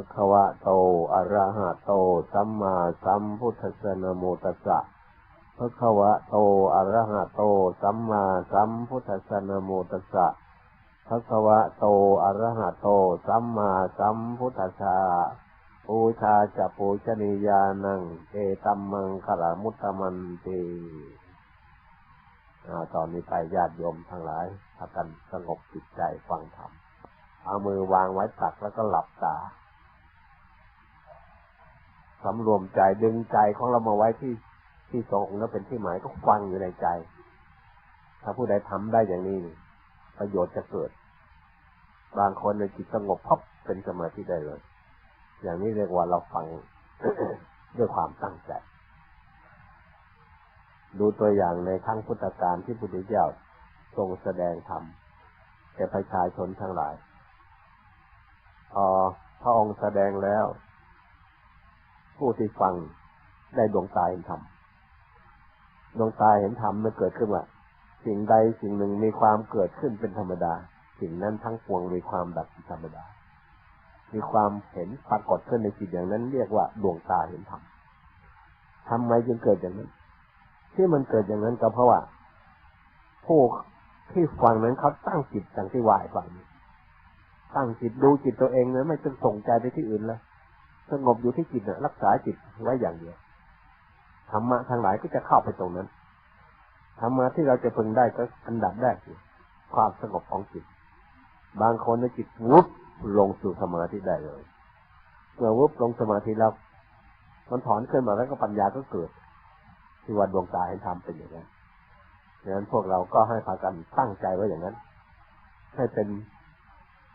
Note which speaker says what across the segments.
Speaker 1: ะคะวะโต อะระหะโต สัมมาสัมพุทธัสสะนะโมตัสสะภะคะวะโต อะระหะโต สัมมาสัมพุทธัสสะนะโมตัสสะภะคะวะโต อะระหะโต สัมมาสัมพุทธัสสะปูชาจะปูชนียานัง เอตัมมังคลามุตตมันติตอนนี้ไปญาติโยมทั้งหลายพากันสงบจิตใจฟังธรรม เอามือวางไว้ตักแล้วก็หลับตา สำรวมใจดึงใจของเรามาไว้ที่ที่ทรงแล้วเป็นที่หมายก็ฟังอยู่ในใจ ถ้าผู้ใดทำได้อย่างนี้ ประโยชน์จะเกิด บางคนในจิตสงบพับเป็นสมาธิได้เลย อย่างนี้เรียกว่าเราฟังด้วยความตั้งใจ ดูตัวอย่างในครั้งพุทธกาลที่พุทธเจ้าทรงแสดงธรรมแก่ประชาชนทั้งหลายพอพระองค์แสดงแล้ว ผู้ที่ฟังได้ดวงตาเห็นธรรมดวงตาเห็นธรรมมันเกิดขึ้นว่าสิ่งใดสิ่งหนึ่งมีความเกิดขึ้นเป็นธรรมดา สิ่งนั้นทั้งปวงมีความดับธรรมดา มีความเห็นปรากฏขึ้นในจิตอย่างนั้น เรียกว่าดวงตาเห็นธรรมทำไมจึงเกิดอย่างนั้น ที่มันเกิดอย่างนั้นก็เพราะว่า ผู้ที่ฟังนั้นเขาตั้งจิตดังที่วายฟังตั้งจิตดูจิตตัวเองนะไม่ต้องส่งใจไปที่อื่นเลย สงบอยู่ที่จิตนะรักษาจิตไว้อย่างเดียวธรรมะทางหลายก็จะเข้าไปตรงนั้นธรรมะที่เราจะพึงได้ก็อันดับแรกคือความสงบของจิต บางคนในจิตวุบลงสู่สมาธิได้เลยเมื่อวุบลงสมาธิแล้วมันถอนขึ้นมาแล้วก็ปัญญาก็เกิด ที่ว่าดวงตาเห็นธรรมเป็นอย่างนั้นดังนั้นพวกเราก็ให้พากันตั้งใจไว้อย่างนั้น ให้เป็น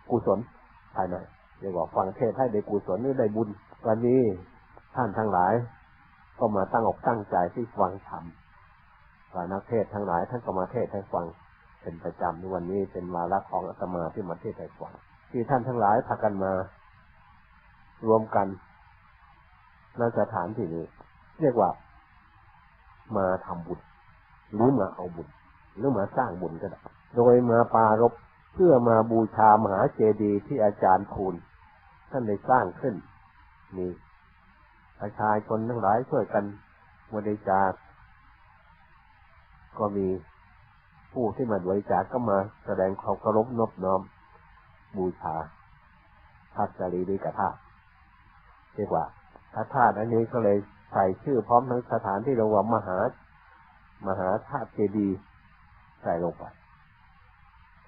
Speaker 1: กุศลภายใน เรียกว่าฟังเทศให้ได้กุศลหรือได้บุญ วันนี้ท่านทั้งหลาย ก็มาตั้งอกตั้งใจที่ฟังธรรมว่านักเทศทั้งหลาย ท่านก็มาเทศให้ฟังเป็นประจำในวันนี้เป็นวาระของอาตมาที่มาเทศให้ฟังที่ท่านทั้งหลายพากันมา รวมกันณสถานที่นี้เรียกว่า มาทำบุญหรือมาเอาบุญหรือมาสร้างบุญก็ได้โดยมาปารบ เพื่อมาบูชามหาเจดีย์ที่อาจารย์คูณท่านได้สร้างขึ้นมีประชาชนทั้งหลายช่วยกันบริจาคก็มีผู้ที่มาบริจาคก็มาแสดงความเคารพนบน้อม บูชาพระจารีริกธาตุเรียกว่าพระธาตุอันนี้ก็เลยใส่ชื่อพร้อมทั้งสถานที่เราว่ามหามหาธาตุเจดีย์ใส่ลงไป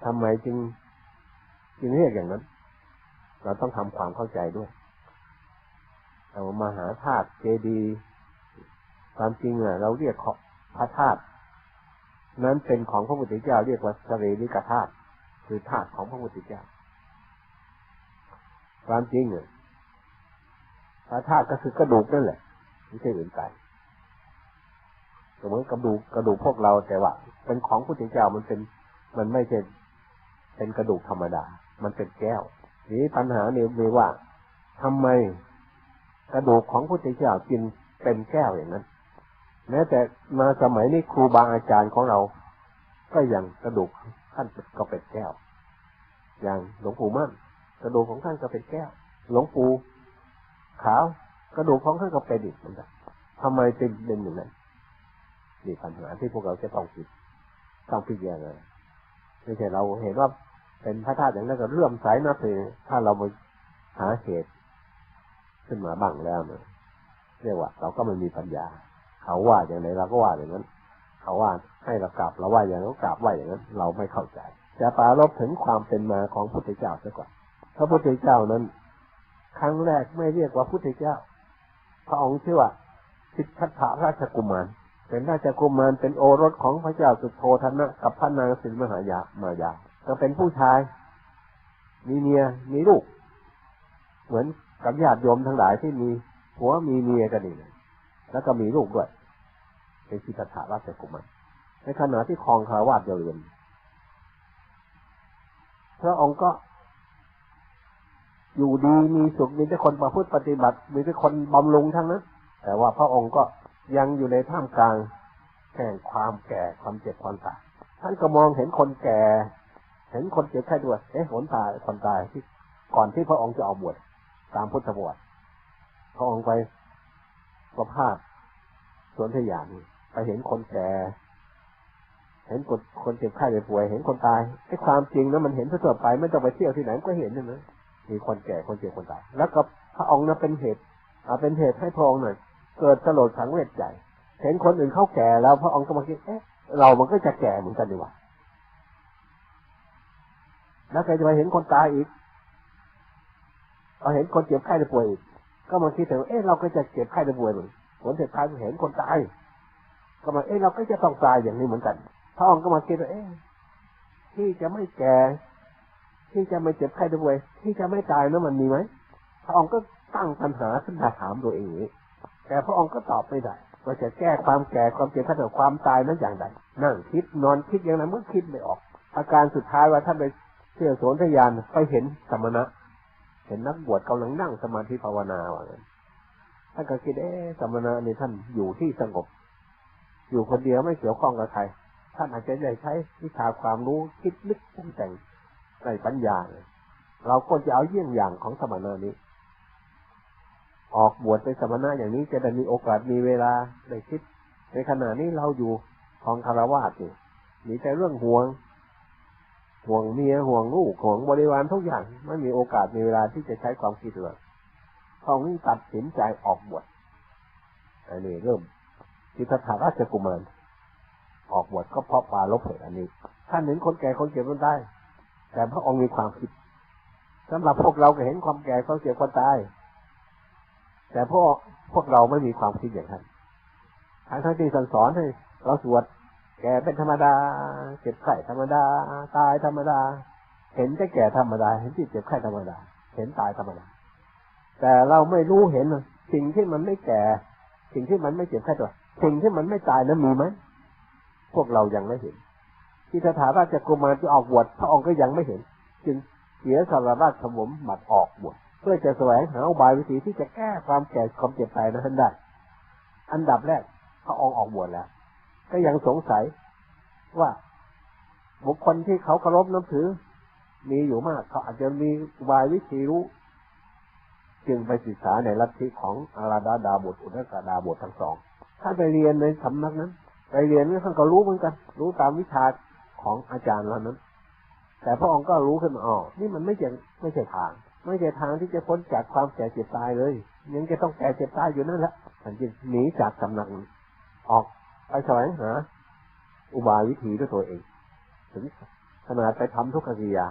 Speaker 1: ทำไมจึง จึงเรียกอย่างนั้น เราต้องทำความเข้าใจด้วยแต่ว่าหาธาตุเจดีความจริงอะ เราเรียกพระธาตุนั้นเป็นของพระพุทธเจ้าเรียกว่าสเรนิกธาตุคือธาตุของพระพุทธเจ้า ความจริงอะพระธาตุก็คือกระดูกนั่นแหละไม่ใช่อื่นไกลเหมือนกระดูกกระดูกพวกเราแต่ว่า เป็นของพุทธเจ้ามันเป็น มันไม่ใช่ เป็นกระดูกธรรมดา มันเป็นแก้วนี้ปัญหาเนี่ยมีว่าทำไมกระดูกของพุทธเจ้าจึงเป็นแก้วอย่างนั้น แม้แต่มาสมัยนี้ครูบาอาจารย์ของเรา ก็ยังกระดูกท่านก็เป็นแก้ว อย่างหลวงปู่มั่นกระดูกของท่านก็เป็นแก้ว หลวงปู่ขาว กระดูกของท่านก็เป็นอีกเหมือนกันทำไมเป็นเป็นอย่างนั้นนี่ปัญหาที่พวกเราจะต้องคิดต้องพิจารณาไม่ใช่เราเห็นว่า เป็นพระธาตุอย่างนั้นก็เลื่อมใสนะคือถ้าเราไปหาเหตุขึ้นมาบ้างแล้วเนี่ยเรียกว่า เราก็ไม่มีปัญญา เขาว่าอย่างไรเราก็ว่าอย่างนั้น เขาว่าให้เรากราบเราว่าอย่างนั้นกราบว่าอย่างนั้น เราไม่เข้าใจจะปารบถึงความเป็นมาของพุทธเจ้าซะก่อนพระพุทธเจ้านั้น ครั้งแรกไม่เรียกว่าพุทธเจ้า พระองค์ชื่อว่าสิทธัตถะราชกุมารเป็นราชกุมารเป็นโอรสของพระเจ้าสุโธธนะกับพระนางสิมหายามายา ก็เป็นผู้ชาย มีเมียมีลูก เหมือนกับญาติโยมทั้งหลายที่มีผัวมีเมียกันนี่แล้วก็มีลูกด้วยเป็นสิทธัตถะราชกุมารในขณะที่ครองคารวาสเรียนพระองค์ก็อยู่ดีมีสุขมีแต่คนประพฤติปฏิบัติ มีแต่คนบำรุงทั้งนั้น แต่ว่าพระองค์ก็ยังอยู่ในท่ามกลางแห่งความแก่ความเจ็บความตายท่านก็มองเห็นคนแก่ ห็นคนเจ็บไข้ด้วยเอ๊ะหนตายคนตายที่ก่อนที่พระองค์จะเอาบวชตามพุทธบวชพระองค์ไปประพาสสวนทยานไปเห็นคนแก่เห็นคนคนเจ็บไข้ได้ป่วย เห็นคนตายไอ้ความจริงนะมันเห็นทั่วไปไม่ต้องไปเที่ยวที่ไหนก็เห็นใช่ไหมมีคนแก่คนเจ็บคนตาย แล้วก็พระองค์นั้นเป็นเหตุอ่าเป็นเหตุให้พระองค์หน่อยเกิดสลดสังเวชใจเห็นคนอื่นเขาแก่แล้วพระองค์ก็มาคิดเอ๊ะเรามันก็จะแก่เหมือนกันดีว่า แล้วใครจะไปเห็นคนตายอีกเราเห็นคนเจ็บไข้ได้ป่วยอีกก็มาคิดถึงเอ๊ะเราก็จะเจ็บไข้ได้ป่วยเหมือนผลสุดท้ายเห็นคนตาย ก็มาเอ๊ะเราก็จะต้องตายอย่างนี้เหมือนกันพระองค์ก็มาคิดว่าเอ๊ะที่จะไม่แก่ที่จะไม่เจ็บไข้ได้ป่วย ที่จะไม่ตายนั้นมันมีไหมพระองค์ก็ตั้งปัญหาขึ้นมาถามตัวเองนี้แต่พระองค์ก็ตอบไม่ได้ว่าจะแก้ความแก่ความเจ็บไข้ได้ความตายนั้นอย่างไรนั่งคิดนอนคิดอย่างนั้นมันคิดไม่ออก อาการสุดท้ายว่าท่านไป เที่ยวสวนทยานไปเห็นสมณะ เห็นนักบวชกำลังนั่งสมาธิภาวนาว่างั้นท่านก็คิดเอ๊สมณะนี่ท่านอยู่ที่สงบ อยู่คนเดียวไม่เกี่ยวข้องกับใครท่านอาจจะได้ใช้วิชาความรู้คิดลึกปรุงแต่งในปัญญาเลยเราก็จะเอาเยี่ยงอย่างของสมณะนี้ ออกบวชเป็นสมณะอย่างนี้จะได้มีโอกาสมีเวลาได้คิด ในขณะนี้เราอยู่ของคารวะอยู่มีแต่เรื่องห่วง ห่วงเมียห่วงลูกห่วงบริวารทุกอย่าง ไม่มีโอกาสมีเวลาที่จะใช้ความคิดเลยทองนี้ตัดสินใจออกบวชอันนี้เริ่มทิฏฐาราชกุมารออกบวชก็เพราะปาลบเหตุอันนี้ท่านเห็นคนแก่คนเจ็บมันได้ แต่พระองค์มีความคิดสำหรับพวกเราก็เห็นความแก่ความเจ็บความตาย แต่พวกพวกเราไม่มีความคิดอย่างนั้นทั้งทั้งที่สอนให้เราสวด แก่เป็นธรรมดา เจ็บไข้ธรรมดา ตายธรรมดา เห็นจะแก่ธรรมดา เห็นที่เจ็บไข้ธรรมดา เห็นตายธรรมดา แต่เราไม่รู้เห็นสิ่งที่มันไม่แก่ สิ่งที่มันไม่เจ็บไข้ตัวสิ่งที่มันไม่ตายนั้นมีไหมพวกเรายังไม่เห็น ที่สถาราชกุมารที่ออกบวชพระองค์ก็ยังไม่เห็น จึงเสียสารราชสมมบัติออกบวชเพื่อจะแสวงหาอุบายวิธีที่จะแก้ความแก่ความเจ็บตายนั้นได้ อันดับแรกพระองค์ออกบวชแล้ว ก็ยังสงสัยว่าบุคคลที่เขาเคารพนับถือ มีอยู่มาก เขาอาจจะมีอุบายวิธีรู้ จึงไปศึกษาในลัทธิของอาราดาดาบทอุตกาดาบททั้งสองถ้าไปเรียนในสำนักนั้น ไปเรียนนี่ท่านก็รู้เหมือนกัน รู้ตามวิชาของอาจารย์เหล่านั้น แต่พระองค์ก็รู้ขึ้นมาอ๋อนี่มันไม่ใช่ไม่ใช่ทาง ไม่ใช่ทางที่จะพ้นจากความแก่เจ็บตายเลย ยังจะต้องแก่เจ็บตายอยู่นั่นแหละท่านจึงหนีจากสำนักออก ไปแสวงหาอุบายวิธีด้วยตัวเอง ถึงขนาดไปทำทุกขกิริยา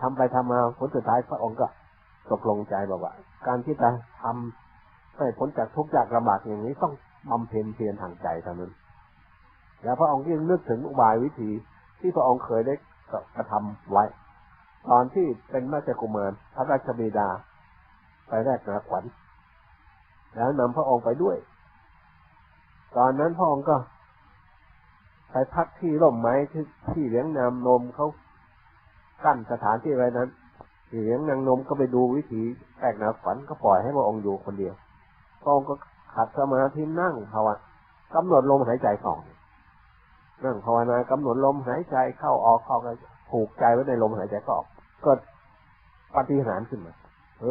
Speaker 1: ทำไปทำมาผลสุดท้ายพระองค์ก็ตกลงใจบอกว่า การที่จะทำให้พ้นจากทุกข์จากลำบากอย่างนี้ต้องบำเพ็ญเพียรทางใจเท่านั้น แล้วพระองค์ยังนึกถึงอุบายวิธีที่พระองค์เคยได้กระทำไว้ ตอนที่เป็นราชกุมารพระราชบิดา ไปแรกนาขวัญ แล้วนำพระองค์ไปด้วย ตอนนั้นพระองค์ก็ ไปพักที่ร่มไม้ที่ที่เลี้ยงนำนมเขากั้นสถานที่ไว้นั้นที่เลี้ยงนางนมก็ไปดูวิธีแรกหนาขวัญก็ปล่อยให้พระองค์อยู่คนเดียวพระองค์ก็ขัดสมาธินั่งภาวนากำหนดลมหายใจข้านั่งภาวนากำหนดลมหายใจเข้าออกเข้าก็ผูกใจไว้ในลมหายใจก็ออกเกิดปฏิหารขึ้นมา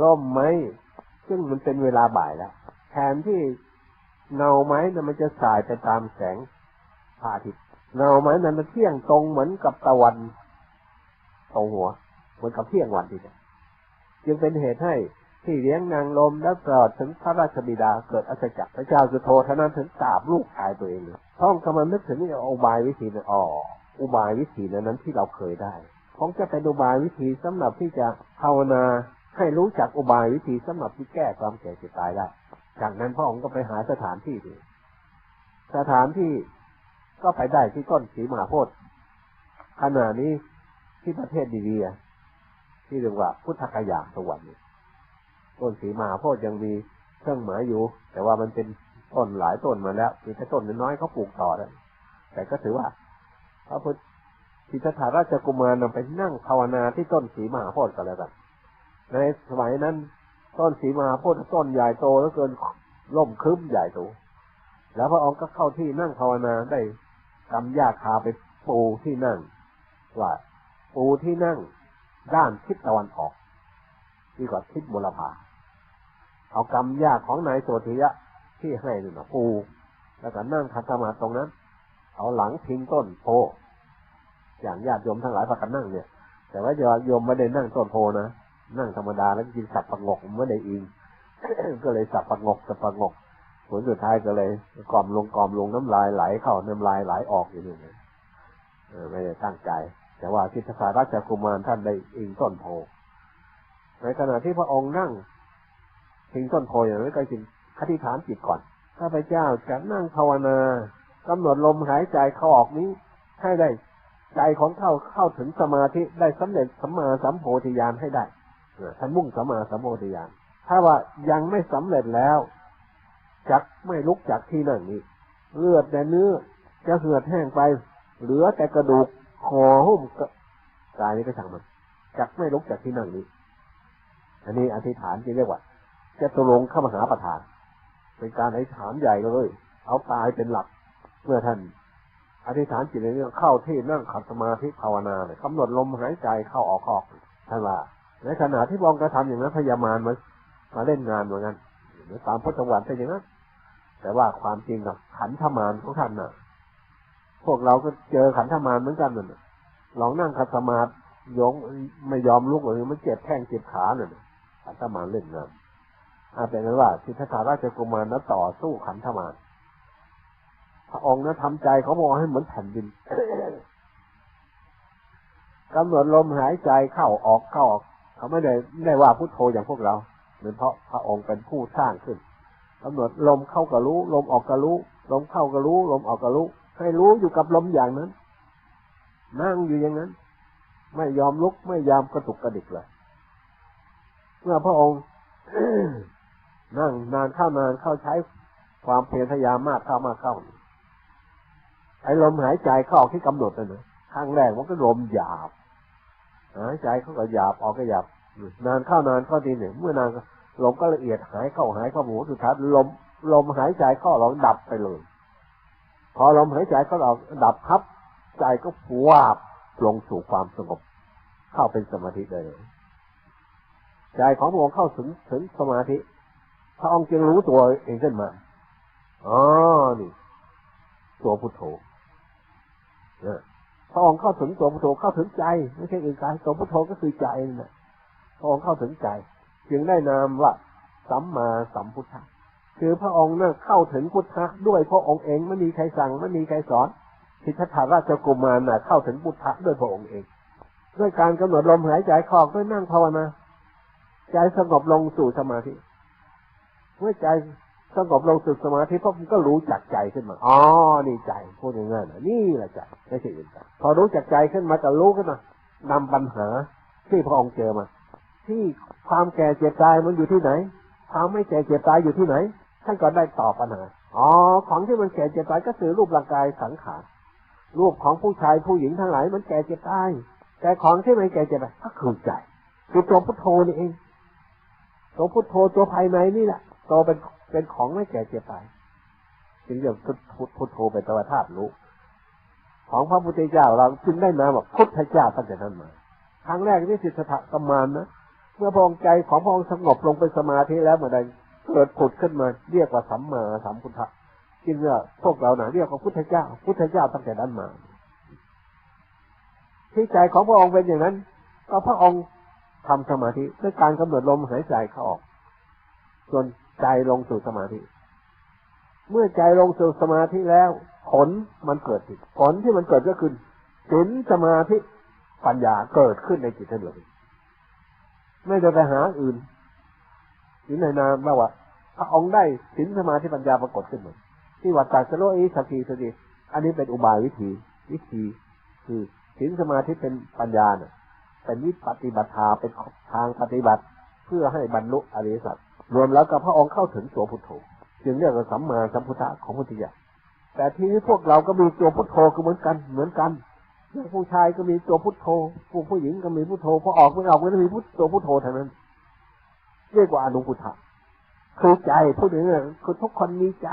Speaker 1: ล่มไม้ซึ่งมันเป็นเวลาบ่ายแล้วแทนที่ เงาไม้นั้นมันจะสายไปตามแสงพระอาทิตย์เงาไม้นั้นมันเที่ยงตรงเหมือนกับตะวันตรงหัว เหมือนกับเที่ยงวันทีเดียวจึงเป็นเหตุให้ที่เลี้ยงนางลมและตลอดถึงพระราชบิดาเกิดอัศจรรย์พระเจ้าสุโธทนั้นถึงกราบลูกชายตัวเองเลยท่องกำลังนึกถึงนี่อุบายวิธีนั้นอ๋ออุบายวิธีนั้นนั้นที่เราเคยได้คงจะเป็นอุบายวิธีสำหรับที่จะภาวนาให้รู้จักอุบายวิธีสำหรับที่แก้ความแก่เจ็บตายได้ จากนั้นพระองค์ก็ไปหาสถานที่ดีสถานที่ก็ไปได้ที่ต้นสีมหาโพธิ์ขณะนี้ที่ประเทศดีเวียที่เรียกว่าพุทธกยาสวรรค์ต้นสีมหาโพดยังมีเครื่องหมายอยู่ แต่ว่ามันเป็นต้นหลายต้นมาแล้วมีแค่ต้นน้อยเขาปลูกต่อแล้วแต่ก็ถือว่าพระพุทธสิทธัตถราชกุมารนำไปนั่งภาวนาที่ต้นสีมหาโพธิ์กันแล้วกันในสมัยนั้น ต้นสีมหาโพธิ์ต้นใหญ่โตแล้วเกินล่มคึ้มใหญ่โตแล้วพระองค์ก็เข้าที่นั่งภาวนาได้กำยาคาไปปูที่นั่งว่าปูที่นั่งด้านทิศตะวันออกที่กว่าทิศบุรพาเอากรรมยาของนายโสธิยะที่ให้นี่นะปูแล้วก็นั่งคัดสมาตรงนั้น เอาหลังพิงต้นโพอย่างญาติโยมทั้งหลายพากันนั่งเนี่ย แต่ว่าโยมไม่ได้นั่งต้นโพนะ นั่งธรรมดาแล้วกินสับประงกไม่ได้อิงก็เลยสับประงกสับประงกผลสุดท้ายก็เลยกล่อมลงกล่อมลงน้ำลายไหลเข้าน้ำลายไหลออกอยู่นี่ไม่ได้ตั้งใจ แต่ว่าทิฏฐาราชกุมารท่านได้อิงต้นโพในขณะที่พระองค์นั่งพิงต้นโพอย่างนั้นก็จึงคติฐานจิตก่อนข้าพเจ้าจะนั่งภาวนากำหนดลมหายใจเข้าออกนี้ ให้ได้ใจของเข้าเข้าถึงสมาธิได้สำเร็จสัมมาสัมโพธิญาณให้ได้ ท่านมุ่งสัมมาสัมโพธิญาณถ้าว่ายังไม่สำเร็จแล้ว จักไม่ลุกจากที่นั่งนี้ เลือดแต่เนื้อจะเหือดแห้งไป เหลือแต่กระดูกคอหุ้มกายนี้ก็ช่างมันจักไม่ลุกจากที่นั่งนี้ อันนี้อธิษฐานที่เรียกว่าจะตกลงเข้ามาหาประธาน เป็นการอธิษฐานใหญ่เลย เอาตายเป็นหลักเมื่อท่านอธิษฐานจิตในเรื่องเข้าที่นั่งขัดสมาธิภาวนาเนี่ยกำหนดลมหายใจเข้าออกออกท่านว่า ในขณะที่มองค์กระทำอย่างนั้นพยามารมามาเล่นงานเหมือนกันตามพุทธวันเป็นอย่างนั้นแต่ว่าความจริงกับขันธมารของท่านน่ะ พวกเราก็เจอขันธมารเหมือนกันน่ะลองนั่งขัดสมาธิยงไม่ยอมลุกเลยมันเจ็บแข้งเจ็บขาเนี่ยขันธมารเล่นงานอาเป็นนั้นว่าสิทธาราชกุมารนั้นต่อสู้ขันธมารพระองค์นั้นทำใจเขามองให้เหมือนแผ่นดินกำหนดลมหายใจเข้าออกเข้าออก เขาไม่ได้ไม่ได้ว่าพุทโธอย่างพวกเราเหมือนเพราะพระองค์เป็นผู้สร้างขึ้นกำหนดลมเข้าก็รู้ ลมออกก็รู้ ลมเข้าก็รู้ ลมออกก็รู้ให้รู้อยู่กับลมอย่างนั้น นั่งอยู่อย่างนั้น ไม่ยอมลุกไม่ยอมกระตุกกระดิกเลยเมื่อพระองค์นั่งนานเข้านานเข้าใช้ความเพียรพยายามมากเข้ามากเข้าไอ้ลมหายใจเข้าที่กำหนดนั่นนะครั้งแรกมันก็ลมหยาบ หายใจเขาก็หยาบออกก็หยาบนานเข้านานเข้าทีหนึ่งเมื่อนานลมก็ละเอียดหายเข้าหายเข้าหูสุดท้ายลมลมหายใจเข้าเราดับไปเลย พอลมหายใจเข้าเราดับครับ ใจก็วาบลงสู่ความสงบ เข้าเป็นสมาธิเลยใจของพระองค์เข้าถึงถึงสมาธิพระองค์จึงรู้ตัวเองขึ้นมาอ๋อนี่ ตัวพุทโธ พระองค์เข้าถึงตัวพุทโธเข้าถึงใจ ไม่ใช่อื่นกายตัวพุทโธก็คือใจนั่นแหละพระองค์เข้าถึงใจ จึงได้นามว่าสัมมาสัมพุทธะคือพระองค์เนี่ยเข้าถึงพุทธะด้วยพระองค์เองไม่มีใครสั่งไม่มีใครสอนทิฏฐาราชกุมารน่ะเข้าถึงพุทธะด้วยพระองค์เอง ด้วยการกำหนดลมหายใจคอกด้วยนั่งภาวนาใจสงบลงสู่สมาธิเมื่อใจ สงบลงสู่สมาธิพวกมันก็รู้จักใจขึ้นมา อ๋อ นี่ใจพูดง่ายๆนะนี่แหละใจไม่ใช่อื่นพอรู้จักใจขึ้นมาจะรู้ขึ้นมานำปัญหาที่พระองค์เจอมา ที่ความแก่เจ็บตายมันอยู่ที่ไหน ความไม่แก่เจ็บตายอยู่ที่ไหน ท่านก็ได้ตอบปัญหา อ๋อ ของที่มันแก่เจ็บตายก็คือรูปร่างกายสังขาร รูปของผู้ชายผู้หญิงทั้งหลายมันแก่เจ็บตาย แต่ของที่ไม่แก่เจ็บตายก็คือใจ คือตัวพุทโธนี่เอง ตัวพุทโธตัวภายในนี่แหละโตเป็น เป็นของไม่แก่เจ็บตายจึงเรียกพุทโธเป็นตัวธาตุรู้ของพระพุทธเจ้าเราจึงได้นามว่าพุทธเจ้าตั้งแต่นั้นมาครั้งแรกที่สิทธะกรรมานนะเมื่อพองใจของพระองค์สงบลงเป็นสมาธิแล้วเมื่อใดเกิดผุดขึ้นมาเรียกว่าสัมมาสัมพุทธะจึงเรียกพวกเราเน่ะเรียกว่าพุทธเจ้า พุทธเจ้าตั้งแต่นั้นมา ที่ใจของพระองค์เป็นอย่างนั้นก็พระองค์ทำสมาธิด้วยการกำหนดลมหายใจเข้าออก ส่วน ใจลงสู่สมาธิ เมื่อใจลงสู่สมาธิแล้ว ผลมันเกิดขึ้นผลที่มันเกิดก็คือสินสมาธิปัญญาเกิดขึ้นในจิตเลยไม่ได้ไปหาอื่นสินในนามว่าพระองค์ได้สินสมาธิปัญญาปรากฏขึ้นมาที่วัดตาสโลอีสกีสติอันนี้เป็นอุบายวิธี วิธี คือสินสมาธิเป็นปัญญาเนี่ยเป็นวิปฏิบัติาเป็นทางปฏิบัติเพื่อให้บรรลุอริยสัจ รวมแล้วกับพระองค์เข้าถึงตัวพุทโธจึงเรียกว่าสัมมาสัมพุทธะของพุทธิยาแต่ทีนี้พวกเราก็มีตัวพุทโธก็เหมือนกันเหมือนกันผู้ชายก็มีตัวพุทโธผู้ผู้หญิงก็มีพุทโธพอออกไม่ออกก็จะมีพุทตัวพุทโธเท่านั้น เรียกว่าอนุพุทธะคือใจพูดถึงคือทุกคนมีใจ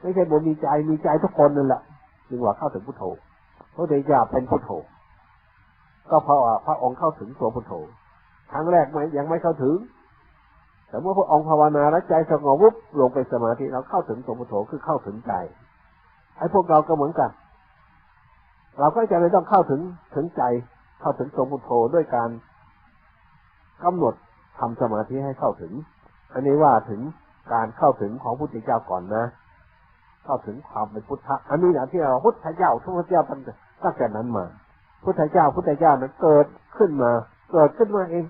Speaker 1: ไม่ใช่บนมีใจมีใจทุกคนนั่นแหละจึงว่าเข้าถึงพุทโธพระเดชาเป็นพุทโธ ก็เพราะว่าพระองค์เข้าถึงตัวพุทโธครั้งแรกไม่ยังไม่เข้าถึง แต่เมื่อพระองค์ภาวนาแล้วใจสงบวุบลงไปสมาธิเราเข้าถึงสมุทโธคือเข้าถึงใจไอ้พวกเราก็เหมือนกัน เราก็จะไม่ต้องเข้าถึงถึงใจ เข้าถึงสมุทโธด้วยการกำหนดทำสมาธิให้เข้าถึง อันนี้ว่าถึงการเข้าถึงของพุทธเจ้าก่อนนะ เข้าถึงความเป็นพุทธะอันนี้นะที่เราพุทธเจ้าทุกเจ้าตั้งแต่นั้นมา พุทธเจ้าพุทธเจ้านั้นเกิดขึ้นมา เกิดขึ้นมาเอง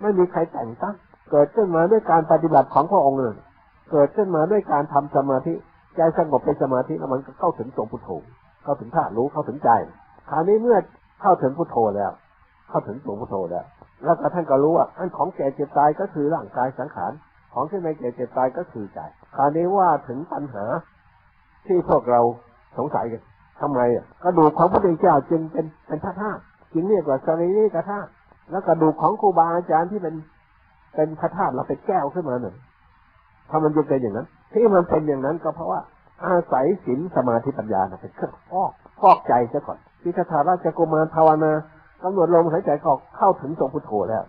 Speaker 1: ไม่มีใครแต่งตั้ง เกิดขึ้นมาด้วยการปฏิบัติของพระองค์เลยเกิดขึ้นมาด้วยการทำสมาธิใจสงบเป็นสมาธิแล้วมันก็เข้าถึงทรงพุทโธเข้าถึงธาตุรู้เข้าถึงใจ คราวนี้เมื่อเข้าถึงพุทโธแล้ว เข้าถึงทรงพุทโธแล้ว แล้วก็ท่านก็รู้ว่าอันของแก่เจ็บตายก็คือร่างกายสังขารของที่ไม่แก่เจ็บตายก็คือใจ คราวนี้ว่าถึงปัญหาที่พวกเราสงสัยกันทำไมอะกระดูกของพระพุทธเจ้าจึงเป็นเป็นธาตุจึงเรียกว่าสรีระธาตุแล้วกระดูกของครูบาอาจารย์ที่เป็น เป็นพระธาตุเราเป็นแก้วขึ้นมาหนึ่งถ้ามันจะเป็นอย่างนั้น ที่มันเป็นอย่างนั้นก็เพราะว่า อาศัยศีลสมาธิปัญญาเป็นเครื่องฟอกฟอกใจซะก่อนพิคาถาราชกุมารภาวนากำหนดลมหายใจออกเข้าถึงตรงพุทโธแล้ว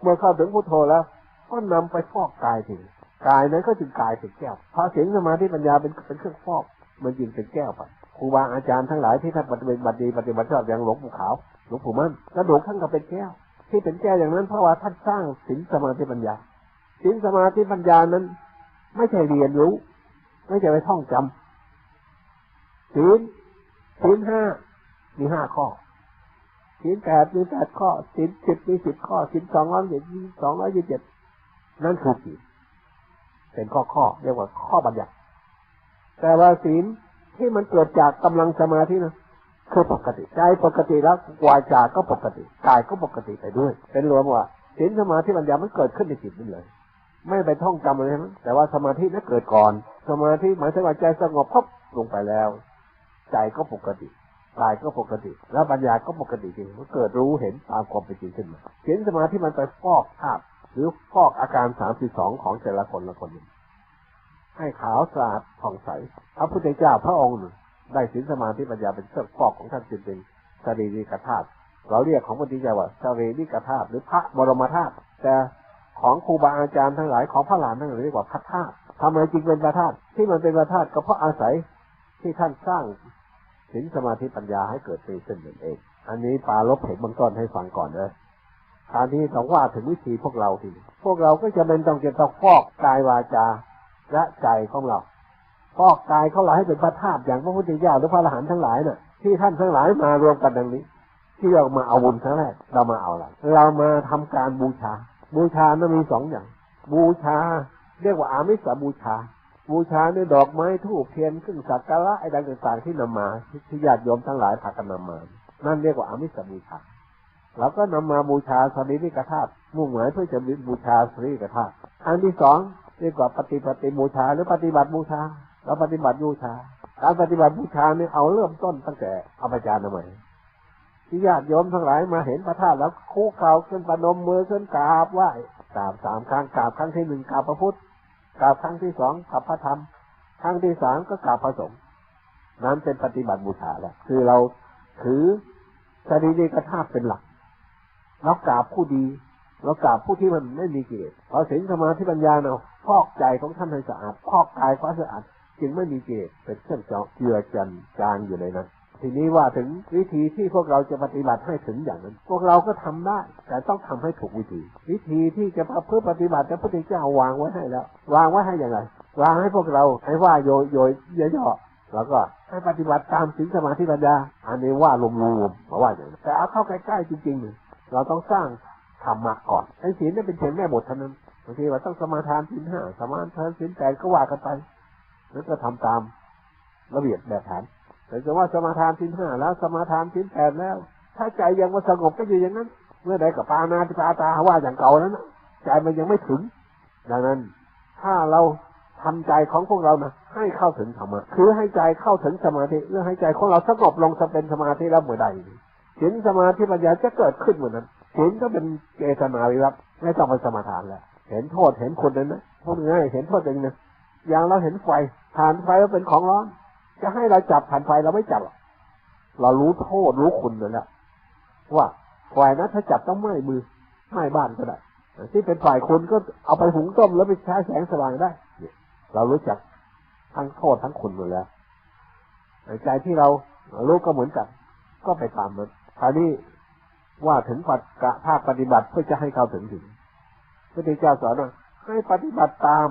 Speaker 1: เมื่อเข้าถึงพุทโธแล้ว ก็นำไปฟอกกายถึงกายนั้นก็จึงกายเป็นแก้วพอศีลสมาธิปัญญาเป็นเป็นเครื่องฟอก มันจึงเป็นแก้วไปครูบาอาจารย์ทั้งหลายที่ท่านปฏิบัติดีปฏิบัติชอบอย่างหลวงปู่ขาวหลวงปู่มั่นกระดูกท่านก็เป็นแก้ว ที่เป็นแก้วอย่างนั้นเพราะว่าท่านสร้างศีลสมาธิปัญญาศีลสมาธิปัญญานั้น ไม่ใช่เรียนรู้ ไม่ใช่ไปท่องจำศีลศีลห้ามีห้าข้อศีลแปดมีแปดข้อศีลสิบมีสิบข้อศีลสองร้อยยี่สิบสองร้อยยี่สิบเจ็ดนั่นคือศีลเป็นข้อข้อเรียกว่าข้อบัญญัติแต่ว่าศีลที่มันเกิดจากกำลังสมาธินะ คือปกติใจปกติแล้ววาจาก็ปกติกายก็ปกติไปด้วย เป็นรวมว่าศีลสมาธิปัญญามันเกิดขึ้นในจิตนี่เลย ไม่ไปท่องจำอะไรนะแต่ว่าสมาธินั้นเกิดก่อน สมาธิหมายถึงว่าใจสงบพับลงไปแล้ว ใจก็ปกติกายก็ปกติ แล้วปัญญาก็ปกติจริงมันเกิดรู้เห็นตามความเป็นจริงขึ้นมาเห็นสมาธิมันไปฟอกภาพหรือฟอกอาการสามสิบสองของแต่ละคนละคนหนึ่งให้ขาวสะอาดผ่องใสพระพุทธเจ้าพระองค์หนึ่ง ได้ศีลสมาธิปัญญาเป็นเครื่องฟอกของท่านจริงๆสรีริกธาตุเราเรียกของพุทธเจ้าว่าสรีริกธาตุหรือพระบรมธาตุแต่ของครูบาอาจารย์ทั้งหลายของพระหลานทั้งหลายเรียกว่าพระธาตุทำไมจึงเป็นพระธาตุที่มันเป็นพระธาตุก็เพราะอาศัยที่ท่านสร้างศีลสมาธิปัญญาให้เกิดเป็นขึ้นนั่นเอง อันนี้ปาลบเห็นบางต้นให้ฟังก่อนเลยคราวนี้ต้องว่าถึงวิธีพวกเราทีพวกเราก็จะเป็นต้องจะต้องฟอกกายวาจาและใจของเรา ฟอกกายเของเราให้เป็นพระธาตุอย่างพระพุทธเจ้าหรือพระอรหันต์ทั้งหลายน่ะที่ท่านทั้งหลายมารวมกันดังนี้ ที่เรามาเอาบุญครั้งแรกเรามาเอาอะไรเรามาทำการบูชา บูชานั้นมีสองอย่าง บูชา เรียกว่าอามิสบูชา บูชาด้วยดอกไม้ทูบเทียนเครื่องสักการะไอ้ต่างๆที่นำมาที่ญาติโยมทั้งหลายพากันนำมา นั่นเรียกว่าอามิสบูชาเราก็นำมาบูชาสรีริกธาตุมุ่งหมายเพื่อจะบูชาสรีริกธาตุอันที่สองเรียกว่าปฏิปฏิบูชาหรือปฏิบัติบูชา เราปฏิบัติบูชา การปฏิบัติบูชาเนี่ยเอาเริ่มต้นตั้งแต่อภิจารณาใหม่ที่ญาติโยมทั้งหลายมาเห็นพระธาตุแล้วคู่เข่าขึ้นประนมมือขึ้นกราบไหว้กราบสามครั้งกราบครั้งที่หนึ่งกราบพระพุทธกราบครั้งที่สองกราบพระธรรมครั้งที่สามก็กราบพระสงฆ์นั้นเป็นปฏิบัติบูชาแล้วคือเราถือสรีริกธาตุเป็นหลักเรากราบผู้ดีเรากราบผู้ที่มันไม่มีกิเลสพอศีลสมาธิปัญญาเนาะพอกใจของท่านให้สะอาดพอกกายความสะอาด จึงไม่มีกิเลสเป็นเครื่องเจาะเจือจันจางอยู่ในนั้นทีนี้ว่าถึงวิธีที่พวกเราจะปฏิบัติให้ถึงอย่างนั้น พวกเราก็ทำได้ แต่ต้องทำให้ถูกวิธี วิธีที่จะเพื่อปฏิบัติพระพุทธเจ้าวางไว้ให้แล้ว วางไว้ให้อย่างไรวางให้พวกเราให้ว่าโยโยย่อแล้วก็ให้ปฏิบัติตามศีลสมาธิปัญญา อันนี้ว่ารวมๆมาว่าอย่างนั้นแต่เอาเข้าใกล้ๆจริงๆเราต้องสร้างธรรมะก่อนไอ้ศีลนี่เป็นเพียงแม่บทเท่านั้นบางทีว่าต้องสมาทานศีลห้าสมาทานศีลแปดก็ว่ากันไป แล้วก็ทำตามระเบียบแบบแผนแต่จะว่าสมาทานศีลห้าแล้ว สมาทานศีลแปดแล้ว ถ้าใจยังว่าสงบก็อยู่อย่างนั้น เมื่อใดกับปานาติปาตาว่าอย่างเก่าแล้วนใจมันยังไม่ถึง ดังนั้น ถ้าเราทำใจของพวกเรานะให้เข้าถึงธรรมะคือให้ใจเข้าถึงสมาธิเพื่อให้ใจของเราสงบลงจะเป็นสมาธิแล้วเมื่อใดศีลสมาธิปัญญาจะเกิดขึ้นเหมือนนั้นศีลก็เป็นเจตนาวิรัตไม่ต้องไปสมาทานแล้วเห็นโทษเห็นคนนั้นนะพวกง่ายเห็นโทษเองนะ อย่างเราเห็นไฟฐานไฟว่าเป็นของร้อน จะให้เราจับฐานไฟเราไม่จับหรอกเรารู้โทษรู้คุณนั่และว่าไฟนั้นถ้าจับต้องไหม้มือไหม้บ้านก็ได้ที่เป็นฝ่ายคุณก็เอาไปหุงต้มแล้วไปใช้แสงสว่างได้เนี่ยเรารู้จักทั้งโทษทั้งคุณหมดแล้วใจที่เรารู้ก็เหมือนกัน ก็ไปตามมันคราวนี้ว่าถึงปัจกะภาคปฏิบัติเพื่อจะให้เข้าถึงถึงพระพุทธเจ้าสอนว่าให้ปฏิบัติตาม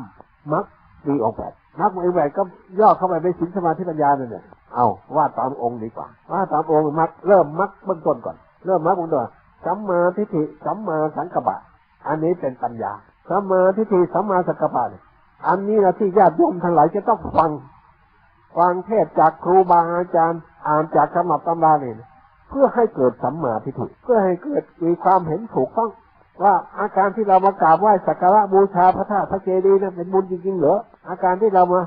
Speaker 1: มรรค มีองค์แปดมรรคมีองค์แปดก็ย่อเข้าไปในสินสมาธิปัญญาเนั่นแหละเอาว่าตามองค์ดีกว่า ว่าตามองค์มรรคเริ่มมรรคเบื้องต้นก่อน เริ่มมรรคเบื้องต้นสัมมาทิฏฐิสัมมาสังกัปปะ อันนี้เป็นปัญญาสัมมาทิฏฐิสัมมาสังกัปปะเนี่ยอันนี้นะที่ญาติโยมทั้งหลายจะต้องฟัง ฟังเทศจากครูบาอาจารย์ อ่านจากคำนับตำราเนี่ยเพื่อให้เกิดสัมมาทิฏฐิเพื่อให้เกิดมีความเห็นถูกต้องว่าอาการที่เรามากราบไหว้สักการะบูชาพระธาตุพระเจดีย์นั้นเป็นบุญจริงๆเหรอ อาการที่เรามา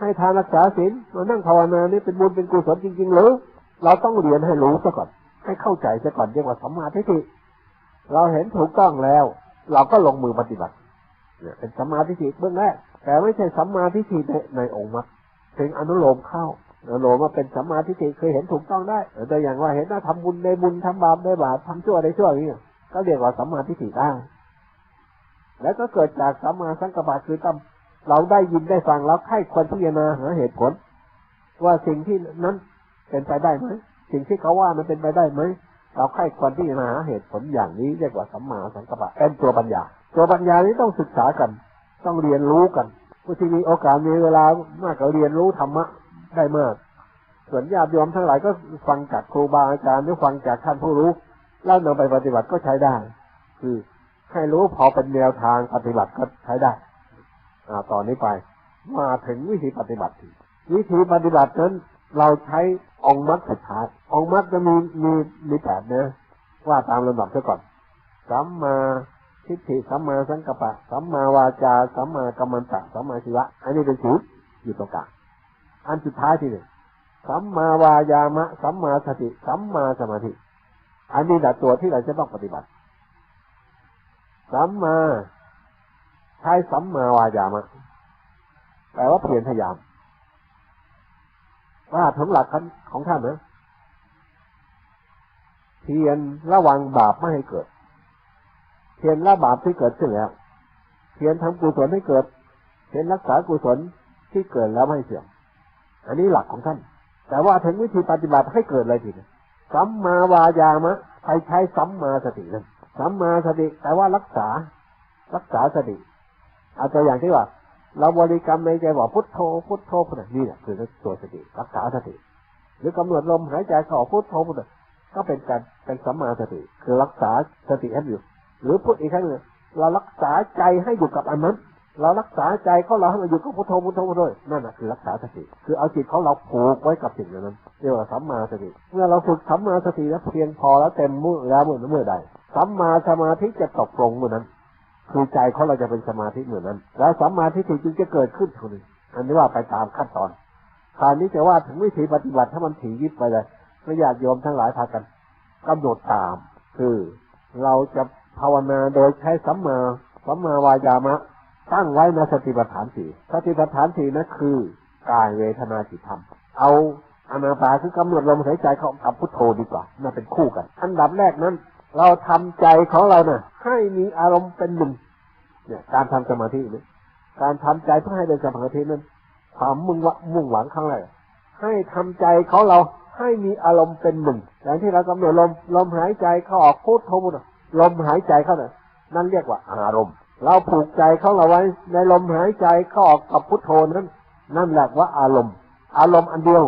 Speaker 1: ให้ทานรักษาศีลมานั่งภาวนานี่เป็นบุญเป็นกุศลจริงๆหรือ เราต้องเรียนให้รู้ซะก่อน ให้เข้าใจซะก่อนเรียกว่าสัมมาทิฏฐิเราเห็นถูกต้องแล้ว เราก็ลงมือปฏิบัติเนี่ยเป็นสัมมาทิฏฐิเบื้องแรกแต่ไม่ใช่สัมมาทิฏฐิในในองค์มรรคถึงอนุโลมเข้าอนุโลมมาเป็นสัมมาทิฏฐิเคยเห็นถูกต้องได้แต่อย่างว่าเห็นว่าทำบุญได้บุญทำบาปได้บาปทำชั่วได้ชั่วนี้ก็เรียกว่าสัมมาทิฏฐิได้แล้วก็เกิดจากสัมมาสังกัปปะคือตำ เราได้ยินได้ฟังแล้วให้ควรพิจารณาหาเหตุผล ว่าสิ่งที่นั้นเป็นไปได้ไหมสิ่งที่เขาว่ามันเป็นไปได้ไหมเราให้ควรพิจารณาหาเหตุผลอย่างนี้เรียกว่าสัมมาสังกัปปะเป็นตัวปัญญา ตัวปัญญานี้ต้องศึกษากัน ต้องเรียนรู้กันผู้ที่มีโอกาสมีเวลามากก็เรียนรู้ธรรมะได้มากส่วนญาติโยมทั้งหลายก็ฟังจากครูบาอาจารย์หรือฟังจากท่านผู้รู้แล้วนำไปปฏิบัติก็ใช้ได้ คือให้รู้พอเป็นแนวทางปฏิบัติก็ใช้ได้ ตอนนี้ไป มาถึงวิธีปฏิบัติ วิธีปฏิบัตินั้นเราใช้องค์มรรคสุดท้ายองค์มรรคจะมีมีมีแปดนะว่าตามลำดับซะก่อนสัมมาทิฏฐิสัมมาสังกัปปะสัมมาวาจาสัมมากัมมันตะสัมมาชีวะ อันนี้เป็นสูตรอยู่ตรงกลางอันสุดท้ายที่หนึ่งสัมมาวายามะสัมมาสติสัมมาสมาธิ อันนี้แหละตัวที่เราจะต้องปฏิบัติสัมมา ใช้สัมมาวายามะแปลว่าเพียรพยายามว่าถึงหลักของท่านนะเพียรระวังบาปไม่ให้เกิด เพียรละบาปที่เกิดขึ้นแล้ว เพียรทำกุศลให้เกิด เพียรรักษากุศลที่เกิดแล้วไม่เสื่อม อันนี้หลักของท่าน แต่ว่าถึงวิธีปฏิบัติให้เกิดอะไรทีนี้สัมมาวายามะ ใครใช้สัมมาสตินั่นสัมมาสติ แต่ว่ารักษา รักษาสติ เอาจจะอย่างที่ว่า เราบริกรรมในใจบอกพุทโธพุทโธพุทโธนี่แหละคือตัวสติรักษาสติ หรือกำหนดลมหายใจเข้าพุทโธพุทโธก็เป็นการเป็นสัมมาสติคือรักษาสติให้อยู่ หรือพูดอีกครั้งหนึ่งเรารักษาใจให้อยู่กับอันนั้นเรารักษาใจเขาเราให้มันอยู่กับพุทโธพุทโธพุทโธนั่นแหะคือรักษาสติคือเอาจิตของเราผูกไว้กับสิ่งนั้นเรียกว่าสัมมาสติเมื่อเราฝึกสัมมาสติแล้วเพียงพอแล้วเต็มมือแล้วเมื่อเมื่อใดสัมมาสมาธิจะตกลงเมื่อนั้น คือใจเของเราจะเป็นสมาธิเหมือนนั้น แล้วสัมมาทิฏฐิจึงจะเกิดขึ้นคนนึงอันนี้ว่าไปตามขั้นตอนคราวนี้จะว่าถึงวิธีปฏิบัติถ้ามันถี่ยิบไปเลยพระญาติโยมทั้งหลายพากันกำหนดตาม คือเราจะภาวนาโดยใช้สัมมาสัมมาวายามะ ตั้งไว้ในสติปัฏฐานสี่สติปัฏฐานสี่นั่นคือกายเวทนาจิตธรรม เอาอนาปาคือกำหนดลมหายใจเข้ากับพุทโธดีกว่าน่าเป็นคู่กัน อันดับแรกนั้น เราทำใจของเราเนี่ยให้มีอารมณ์เป็นหนึ่งเนี่ยการทำสมาธินี่การทำใจเพื่อให้เป็นสมาธินั้นความมุ่งวมุ่งหวังครั้งแรกให้ทำใจของเราให้มีอารมณ์เป็นหนึ่งอย่างที่เรากำหนดลมลมหายใจเข้าออกพุทโธลมหายใจเข้าเนี่ยนั่นเรียกว่าอารมณ์ เราผูกใจเขาเราไว้ ในลมหายใจเข้าออกกับพุทโธนั้น นั่นแหละว่าอารมณ์ อารมณ์อันเดียว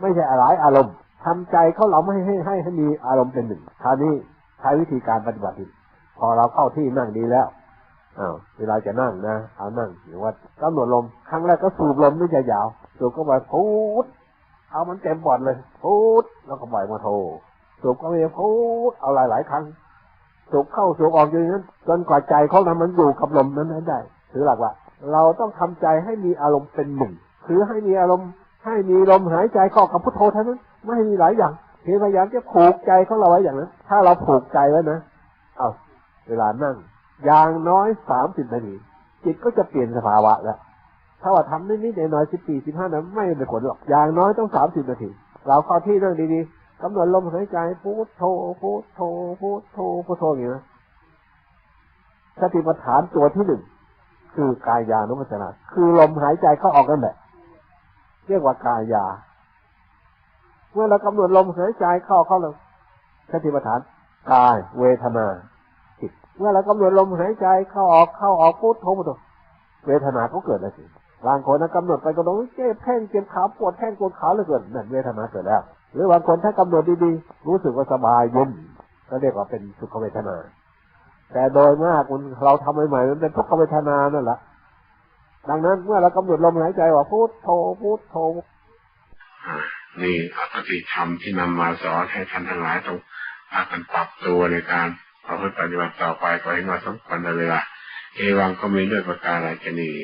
Speaker 1: ไม่ใช่หลายอารมณ์ทำใจเขาเราไม่ให้ให้ให้มีอารมณ์เป็นหนึ่งคราวนี้ ช้วิธีการปฏิบัติพอเราเข้าที่นั่งดีแล้วอ้าวเวลาจะนั่งนะเอานั่งหรือว่ากำหนดลมครั้งแรกก็สูบลมไม่ใช่ยาวสูบก็ไปพูดเอามันเต็มปอดเลยพูดแล้วก็ปล่อยมาโทสูบก็ไปพูดเอาหลายหลายครั้งสูบเข้าสูบออกอย่างนั้นจนกว่าใจเของเรามันอยู่กับลมนั้นได้ถือหลักว่า เราต้องทำใจให้มีอารมณ์เป็นหนึ่งคือให้มีอารมณ์ให้มีลมหายใจเข้ากับพุทโธเท่านั้น ไม่ให้มีหลายอย่าง พยงพยายามจะผูกใจของเราไว้อย่างนั้น ถ้าเราผูกใจไว้นะ เอาเวลานั่ง อย่างน้อยสามสิบนาที จิตก็จะเปลี่ยนสภาวะแล้ว ถ้าว่าทำนิดๆหน่อยๆสิบสี่สิบห้านั้นไม่เป็นผลหรอก อย่างน้อยต้องสามสิบนาที เราเข้าที่นั่งดีๆกำหนดลมหายใจพุทโธพุทโธพุทโธพุทโธอย่างนี้สติปัฏฐานตัวที่หนึ่งคือกายานุปัสสนา คือลมหายใจเข้าออกนั่นแหละเรียกว่ากายา เมื่อเรากำหนดลมหายใจเข้าเข้าเลยสติปัฏฐานกายเวทนาจิตเมื่อเรากำหนดลมหายใจเข้าออกเข้าออกพุทโธพุทโธเวทนาก็เกิดแล้วสิบางคนนะกำหนดไปก็ต้องเจ็บแข้งเจ็บขาปวดแข้งปวดขาเหลือเกินนั่นเวทนาเกิดแล้ว หรือบางคนถ้ากำหนดดีๆรู้สึกว่าสบายเย็นก็เรียกว่าเป็นสุขเวทนา แต่โดยมากมันเราทำใหม่ๆมันเป็นทุกขเวทนานั่นแหละดังนั้นเมื่อเรากำหนดลมหายใจว่าพุทโธพุทโธ
Speaker 2: อ่า นี่อัตติธรรมที่นำมาสอนให้ท่านทั้งหลายต้องพากันปรับตัวในการประพฤติปฏิบัติต่อไปก็ให้มาสมควรในเวลาเอวังก็มีด้วยประการอะไรกันนี้